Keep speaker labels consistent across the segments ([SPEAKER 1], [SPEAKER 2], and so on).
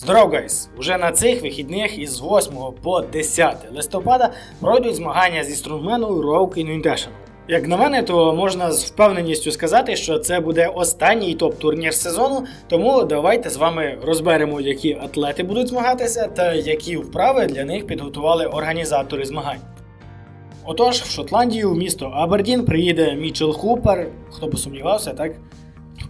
[SPEAKER 1] Здоров, гайс! Уже на цих вихідних із 8 по 10 листопада пройдуть змагання зі струнгмену Rogue Invitational. Як на мене, то можна з впевненістю сказати, що це буде останній топ-турнір сезону, тому давайте з вами розберемо, які атлети будуть змагатися та які вправи для них підготували організатори змагань. Отож, в Шотландію, в місто Абердін, приїде Мічел Хупер. Хто посумнівався, так?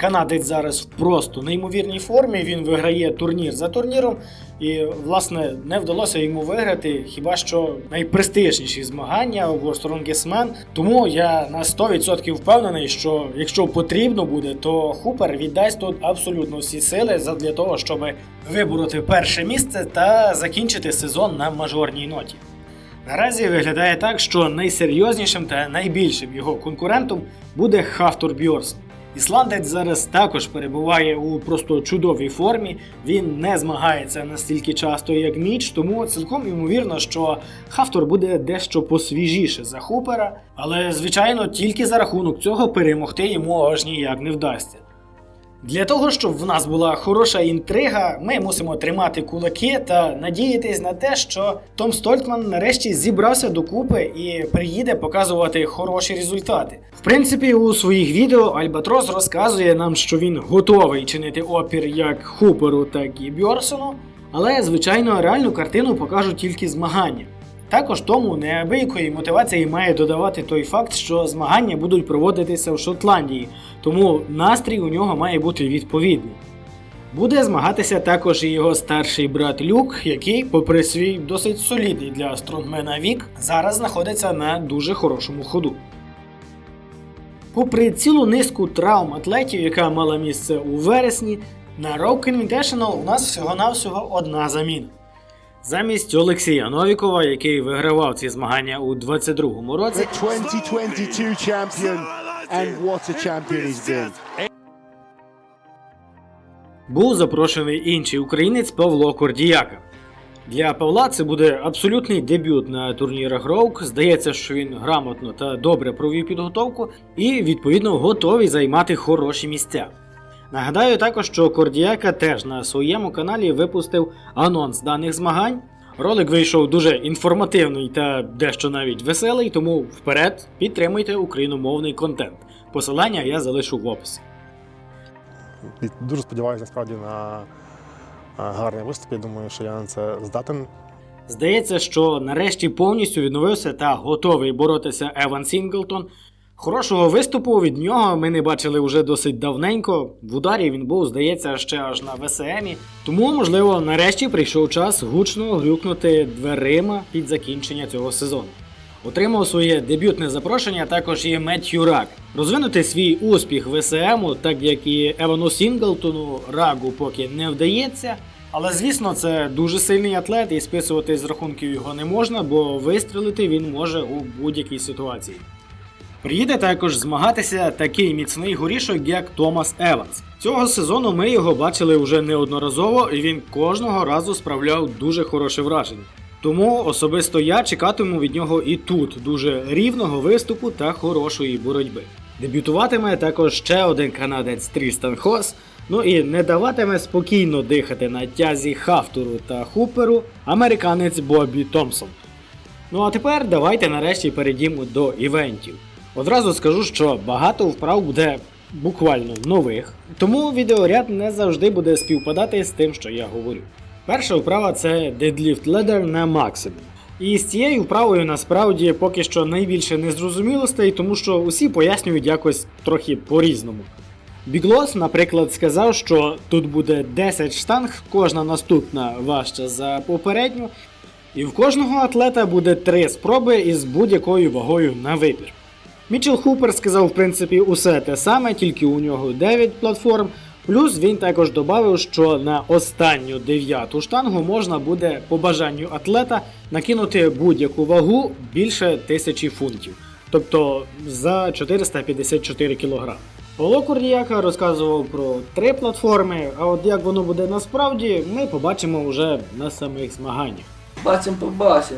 [SPEAKER 1] Канадець зараз просто неймовірній формі. Він виграє турнір за турніром, і, власне, не вдалося йому виграти хіба що найпрестижніші змагання у Strongest. Тому я на 100% впевнений, що якщо потрібно буде, то Хупер віддасть тут абсолютно всі сили для того, щоб вибороти перше місце та закінчити сезон на мажорній ноті. Наразі виглядає так, що найсерйознішим та найбільшим його конкурентом буде Хафтор Бьорсон. Ісландець зараз також перебуває у просто чудовій формі. Він не змагається настільки часто, як Міч, тому цілком ймовірно, що Хафтор буде дещо посвіжіше за Хупера, але звичайно тільки за рахунок цього перемогти йому аж ніяк не вдасться. Для того, щоб в нас була хороша інтрига, ми мусимо тримати кулаки та надіятись на те, що Том Стольтман нарешті зібрався докупи і приїде показувати хороші результати. В принципі, у своїх відео Альбатрос розказує нам, що він готовий чинити опір як Хуперу, так і Бьорсону, але звичайно реальну картину покажуть тільки змагання. Також тому неабиякої мотивації має додавати той факт, що змагання будуть проводитися в Шотландії, тому настрій у нього має бути відповідний. Буде змагатися також і його старший брат Люк, який, попри свій досить солідний для стронгмена вік, зараз знаходиться на дуже хорошому ходу. Попри цілу низку травм атлетів, яка мала місце у вересні, на Rogue Invitational у нас всього-навсього одна заміна. Замість Олексія Новікова, який вигравав ці змагання у 22-му році,
[SPEAKER 2] 2022 champion, and what a champion he's been.
[SPEAKER 1] був запрошений інший українець Павло Кордіяка. Для Павла це буде абсолютний дебют на турнірах Роук. Здається, що він грамотно та добре провів підготовку і, відповідно, готовий займати хороші місця. Нагадаю також, що Кордіяка теж на своєму каналі випустив анонс даних змагань. Ролик вийшов дуже інформативний та дещо навіть веселий, тому вперед підтримуйте україномовний контент. Посилання я залишу в описі.
[SPEAKER 3] Дуже сподіваюся насправді на гарний виступ. Я думаю, що я на це здатен.
[SPEAKER 1] Здається, що нарешті повністю відновився та готовий боротися Еван Сінглтон. Хорошого виступу від нього ми не бачили вже досить давненько. В ударі він був, здається, ще аж на ВСМі. Тому, можливо, нарешті прийшов час гучно грюкнути дверима під закінчення цього сезону. Отримав своє дебютне запрошення також і Меттью Рак. Розвинути свій успіх в ВСМу, так як і Евану Сінглтону, Рагу поки не вдається. Але звісно, це дуже сильний атлет, і списувати з рахунків його не можна, бо вистрілити він може у будь-якій ситуації. Приїде також змагатися такий міцний горішок, як Томас Еванс. Цього сезону ми його бачили вже неодноразово, і він кожного разу справляв дуже хороше враження. Тому особисто я чекатиму від нього і тут дуже рівного виступу та хорошої боротьби. Дебютуватиме також ще один канадець Трістан Хос. Ну і не даватиме спокійно дихати на тязі Хафтуру та Хуперу американець Бобі Томпсон. Ну а тепер давайте нарешті перейдімо до івентів. Одразу скажу, що багато вправ буде буквально нових, тому відеоряд не завжди буде співпадати з тим, що я говорю. Перша вправа це Deadlift Ladder на максимум. І з цією вправою насправді поки що найбільше незрозумілостей, тому що усі пояснюють якось трохи по-різному. Біглос, наприклад, сказав, що тут буде 10 штанг, кожна наступна важча за попередню, і в кожного атлета буде 3 спроби із будь-якою вагою на вибір. Мічел Хупер сказав, в принципі, усе те саме, тільки у нього 9 платформ. Плюс він також додав, що на останню дев'яту штангу можна буде по бажанню атлета накинути будь-яку вагу більше тисячі фунтів, тобто за 454 кг. Павло Корніяка розказував про три платформи, а от як воно буде насправді, ми побачимо вже на самих змаганнях.
[SPEAKER 4] Бачим побачим.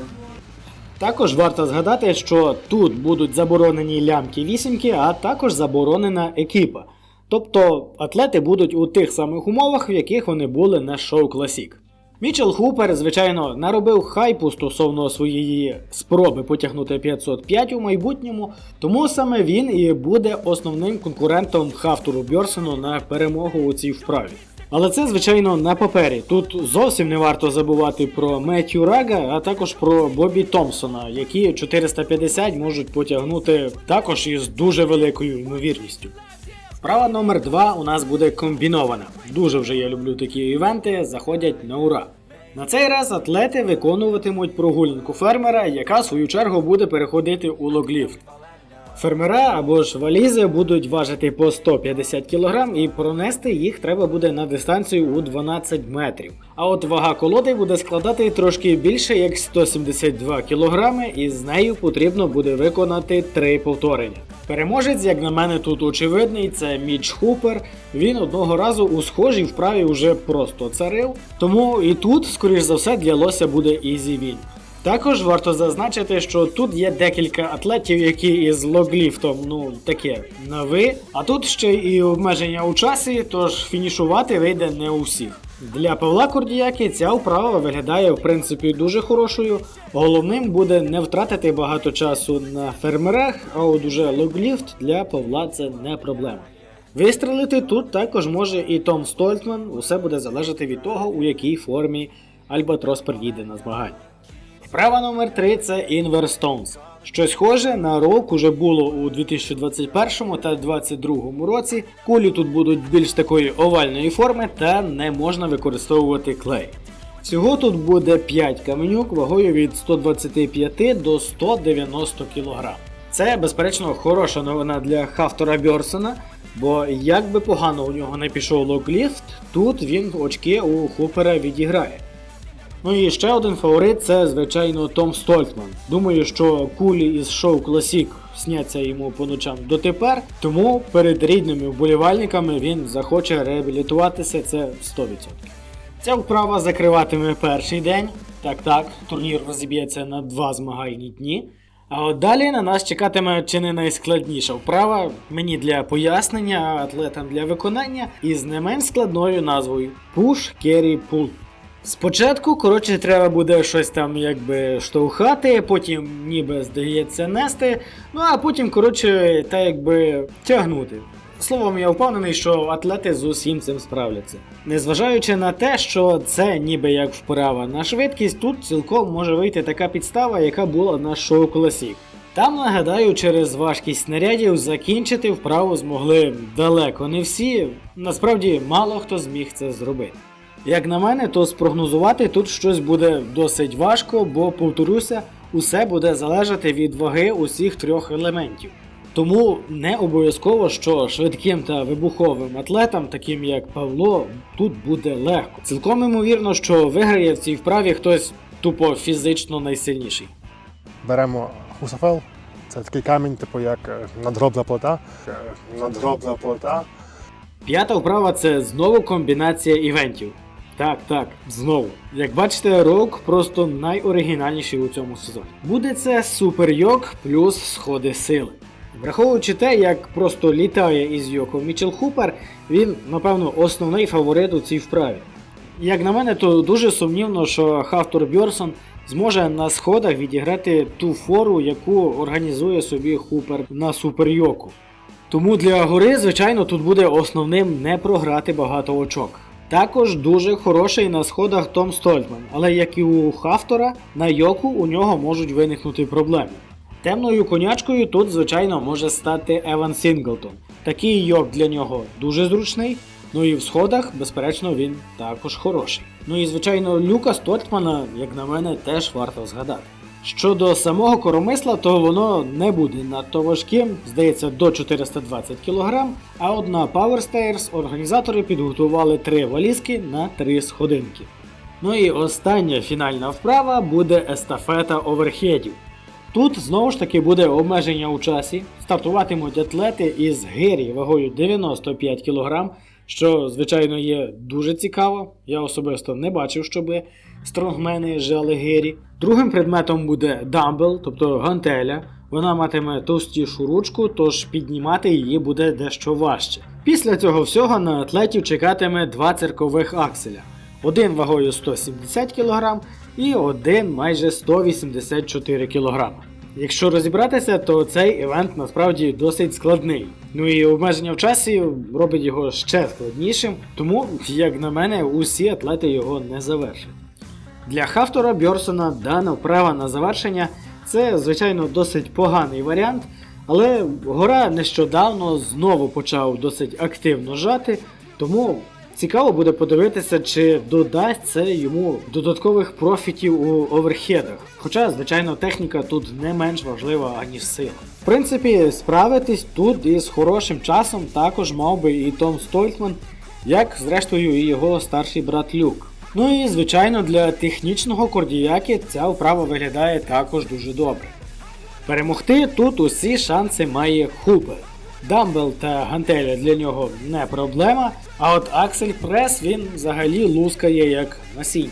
[SPEAKER 1] Також варто згадати, що тут будуть заборонені лямки вісімки, а також заборонена екіпа. Тобто атлети будуть у тих самих умовах, в яких вони були на шоу Classic. Мічел Хупер, звичайно, наробив хайпу стосовно своєї спроби потягнути 505 у майбутньому, тому саме він і буде основним конкурентом Хафтуру Бьорсену на перемогу у цій вправі. Але це, звичайно, на папері. Тут зовсім не варто забувати про Меттю Рага, а також про Бобі Томпсона, які 450 можуть потягнути також із дуже великою ймовірністю. Вправа номер 2 у нас буде комбінована. Дуже вже я люблю такі івенти, заходять на ура. На цей раз атлети виконуватимуть прогулянку фермера, яка в свою чергу буде переходити у логліфт. Фермера або ж валізи будуть важити по 150 кг і пронести їх треба буде на дистанцію у 12 метрів. А от вага колоди буде складати трошки більше як 172 кг, і з нею потрібно буде виконати три повторення. Переможець, як на мене, тут очевидний, це Міч Хупер. Він одного разу у схожій вправі вже просто царив. Тому і тут, скоріш за все, для лося буде ізі він. Також варто зазначити, що тут є декілька атлетів, які із логліфтом, ну таке на ви. А тут ще і обмеження у часі, тож фінішувати вийде не у всіх. Для Павла Курдіяки ця вправа виглядає в принципі дуже хорошою. Головним буде не втратити багато часу на фермерах, а от уже логліфт для Павла це не проблема. Вистрелити тут також може і Том Стольтман, усе буде залежати від того, у якій формі Альбатрос приїде на змагання. Вправа номер 3 це Inverstones. Щось схоже на рок уже було у 2021 та 2022 році. Кулі тут будуть більш такої овальної форми та не можна використовувати клей. Всього тут буде 5 каменюк вагою від 125 до 190 кг. Це, безперечно, хороша новина для Хафтора Бьорсона, бо як би погано у нього не пішов локліфт, тут він очки у Хупера відіграє. Ну і ще один фаворит це, звичайно, Том Стольтман. Думаю, що кулі із шоу Classic сняться йому по ночам дотепер, тому перед рідними вболівальниками він захоче реабілітуватися це 100%. Ця вправа закриватиме перший день. Так, так, турнір розіб'ється на два змагальні дні. А от далі на нас чекатиме чи не найскладніша вправа, мені для пояснення, атлетам для виконання, із не менш складною назвою Push Carry Pull. Спочатку, коротше, треба буде щось там якби штовхати, потім ніби здається нести, ну а потім, коротше, та якби тягнути. Словом, я впевнений, що атлети з усім цим справляться. Незважаючи на те, що це ніби як вправа на швидкість, тут цілком може вийти така підстава, яка була на шоу Classic. Там, нагадаю, через важкість снарядів закінчити вправу змогли далеко не всі, насправді мало хто зміг це зробити. Як на мене, то спрогнозувати тут щось буде досить важко, бо, повторюся, усе буде залежати від ваги усіх трьох елементів. Тому не обов'язково, що швидким та вибуховим атлетам, таким як Павло, тут буде легко. Цілком ймовірно, що виграє в цій вправі хтось тупо фізично найсильніший.
[SPEAKER 3] Беремо хусафел. Це такий камінь, типу як е, надгробна плита. Е, Надгробна плита.
[SPEAKER 1] П'ята вправа це знову комбінація івентів. Так, так, знову. Як бачите, рок просто найоригінальніший у цьому сезоні. Буде це супер йок плюс сходи сили. Враховуючи те, як просто літає із йоком Мічел Хупер, він, напевно, основний фаворит у цій вправі. Як на мене, то дуже сумнівно, що Хафтор Бьорсон зможе на сходах відіграти ту фору, яку організує собі Хупер на суперйоку. Тому для гори, звичайно, тут буде основним не програти багато очок. Також дуже хороший на сходах Том Стольтман, але як і у Хафтора, на йоку у нього можуть виникнути проблеми. Темною конячкою тут, звичайно, може стати Еван Сінглтон. Такий йок для нього дуже зручний. Ну і в сходах, безперечно, він також хороший. Ну і звичайно, Люка Стольтмана, як на мене, теж варто згадати. Щодо самого коромисла, то воно не буде надто важким, здається, до 420 кг. А от на Power Stairs організатори підготували три валізки на три сходинки. Ну і остання фінальна вправа буде естафета оверхедів. Тут знову ж таки буде обмеження у часі. Стартуватимуть атлети із гирі вагою 95 кг, що, звичайно, є дуже цікаво. Я особисто не бачив, щоби стронгмени жали гирі. Другим предметом буде дамбел, тобто гантеля, Вона матиме товстішу ручку, тож піднімати її буде дещо важче. Після цього всього на атлетів чекатиме два циркових акселя. Один вагою 170 кг і один майже 184 кг. Якщо розібратися, то цей івент насправді досить складний. Ну і обмеження в часі робить його ще складнішим, тому, як на мене, усі атлети його не завершать. Для Хафтора Бьорсона дана вправа на завершення це, звичайно, досить поганий варіант, але гора нещодавно знову почав досить активно жати, тому цікаво буде подивитися, чи додасть це йому додаткових профітів у оверхедах. Хоча, звичайно, техніка тут не менш важлива, аніж сила. В принципі, справитись тут із хорошим часом також мав би і Том Стольтман, як зрештою і його старший брат Люк. Ну і звичайно для технічного кордіяки ця вправа виглядає також дуже добре. Перемогти тут усі шанси має Хупер. Дамбел та гантеля для нього не проблема, а от Аксель Прес він взагалі лускає як насіння.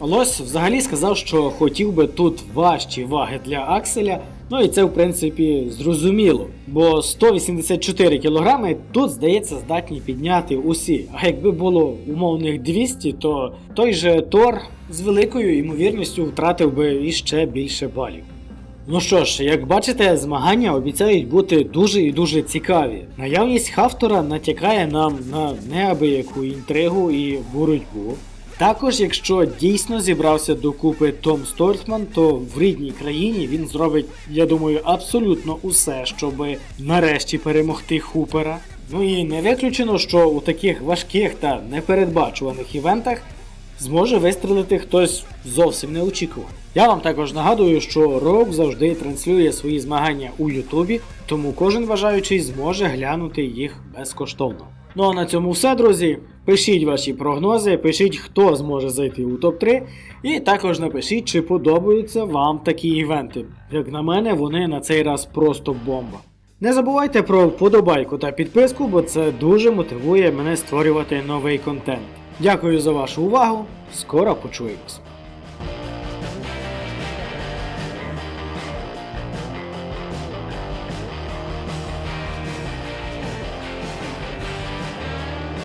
[SPEAKER 1] Лось взагалі сказав, що хотів би тут важчі ваги для Акселя, ну і це в принципі зрозуміло, бо 184 кг тут, здається, здатні підняти усі. А якби було умовних 200, то той же Тор з великою ймовірністю втратив би іще більше балів. Ну що ж, як бачите, змагання обіцяють бути дуже і дуже цікаві. Наявність Хафтора натякає нам на неабияку інтригу і боротьбу. Також, якщо дійсно зібрався докупи Том Стольтман, то в рідній країні він зробить, я думаю, абсолютно усе, щоб нарешті перемогти Хупера. Ну і не виключено, що у таких важких та непередбачуваних івентах зможе вистрелити хтось зовсім неочікуваний. Я вам також нагадую, що Роук завжди транслює свої змагання у Ютубі, тому кожен бажаючий зможе глянути їх безкоштовно. Ну а на цьому все, друзі. Пишіть ваші прогнози, пишіть, хто зможе зайти у топ-3, і також напишіть, чи подобаються вам такі івенти. Як на мене, вони на цей раз просто бомба. Не забувайте про вподобайку та підписку, бо це дуже мотивує мене створювати новий контент. Дякую за вашу увагу. Скоро почуємось.